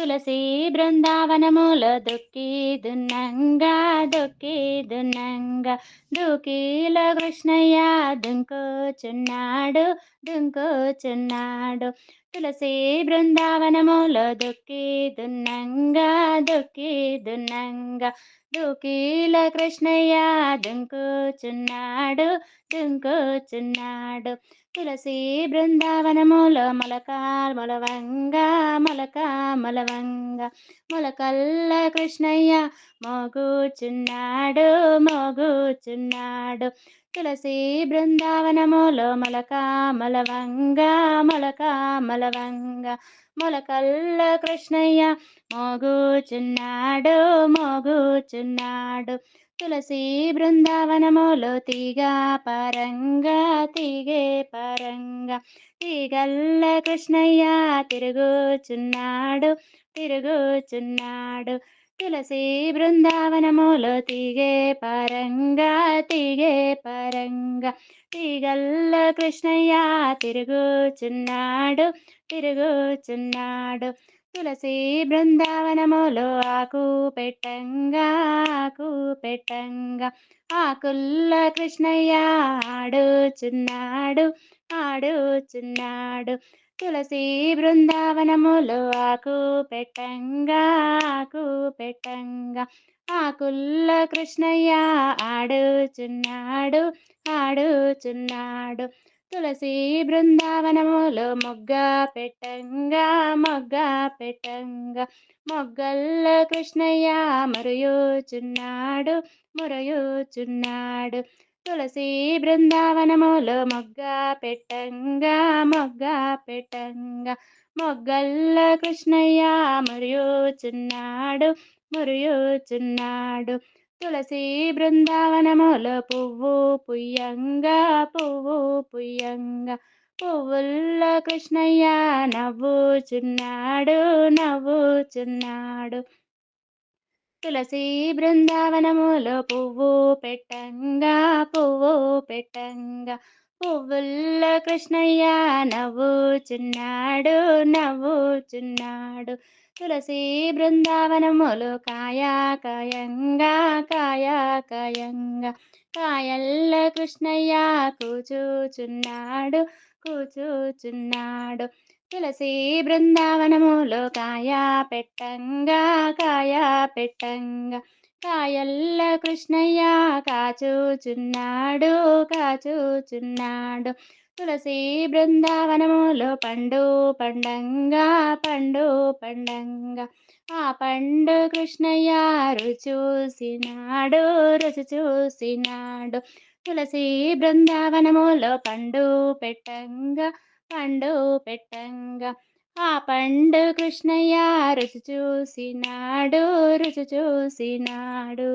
తులసి బృందావనముల దొక్కి దున్నంగా దొక్కి దున్నంగా. దూకీల కృష్ణయ్య దుంకోచున్నాడు దుంకోచున్నాడు. తులసి బృందావనముల దొక్కి దున్నంగా దొక్కి దున్నంగా. దూకీల కృష్ణయ్య దుంకుచున్నాడు దుంకుచున్నాడు. తులసి బృందావనములో మొలక మొలవంగ మొలక మొలవంగ మొలకల్ల కృష్ణయ్య మోగుచున్నాడు మోగుచున్నాడు. తులసి బృందావనములో మొలక మలవంగ మొలక మలవంగ. మొలకల్ల కృష్ణయ్య మోగుచున్నాడు మోగుచున్నాడు తులసి బృందావనములో తీగ పరంగా తీగే పరంగా. తీగల్ల కృష్ణయ్య తిరుగుచున్నాడు తిరుగుచున్నాడు తులసి బృందావనములో తిగే పరంగా తిగే పరంగా. తిగల్ల కృష్ణయ్య తిరుగుచున్నాడు తిరుగుచున్నాడు. తులసి బృందావనములో ఆకు పెట్టంగా ఆకు పెట్టంగా. ఆకుల్ల కృష్ణయ్య ఆడుచున్నాడు ఆడుచున్నాడు. తులసి బృందావనములో ఆకు పెట్టంగా ఆకు పెట్టంగా. ఆకుల్ల కృష్ణయ్య ఆడుచున్నాడు ఆడుచున్నాడు. తులసి బృందావనములో మొగ్గ పెట్టంగా మొగ్గ పెట్టంగా. మొగ్గల్ల కృష్ణయ్య మరుయుచున్నాడు మురయుచున్నాడు. తులసి బృందావనములో మొగ్గ పెట్టంగా మొగ్గ పెట్టంగా. మొగ్గల్ల కృష్ణయ్య మురియుచున్నాడు మురియుచున్నాడు. తులసి బృందావనములో పువ్వు పుయ్యంగా పువ్వు పుయ్యంగా. పువ్వుల్ల కృష్ణయ్య నవ్వుచున్నాడు నవ్వుచున్నాడు. తులసి బృందావనములో పువ్వు పెట్టంగా పువ్వు పెట్టంగా. పువ్వుల్ల కృష్ణయ్య నవ్వుచున్నాడు నవ్వుచున్నాడు. తులసి బృందావనములు కాయాకాయంగా కాయాకాయంగా కాయా కాయల్ల కృష్ణయ్య కూచుచున్నాడు కూచుచున్నాడు. తులసి బృందావనములో కాయా పెట్టంగా కాయా పెట్టంగా. కాయల్ల కృష్ణయ్య కాచుచున్నాడు కాచుచున్నాడు. తులసి బృందావనములో పండు పండంగా పండు పండంగా. ఆ పండు కృష్ణయ్య రుచి చూసినాడు రుచి చూసినాడు తులసి బృందావనములో పండు పెట్టంగా పండు పెట్టంగా. ఆ పండు కృష్ణయ్య రుచి చూసినాడు రుచి చూసినాడు.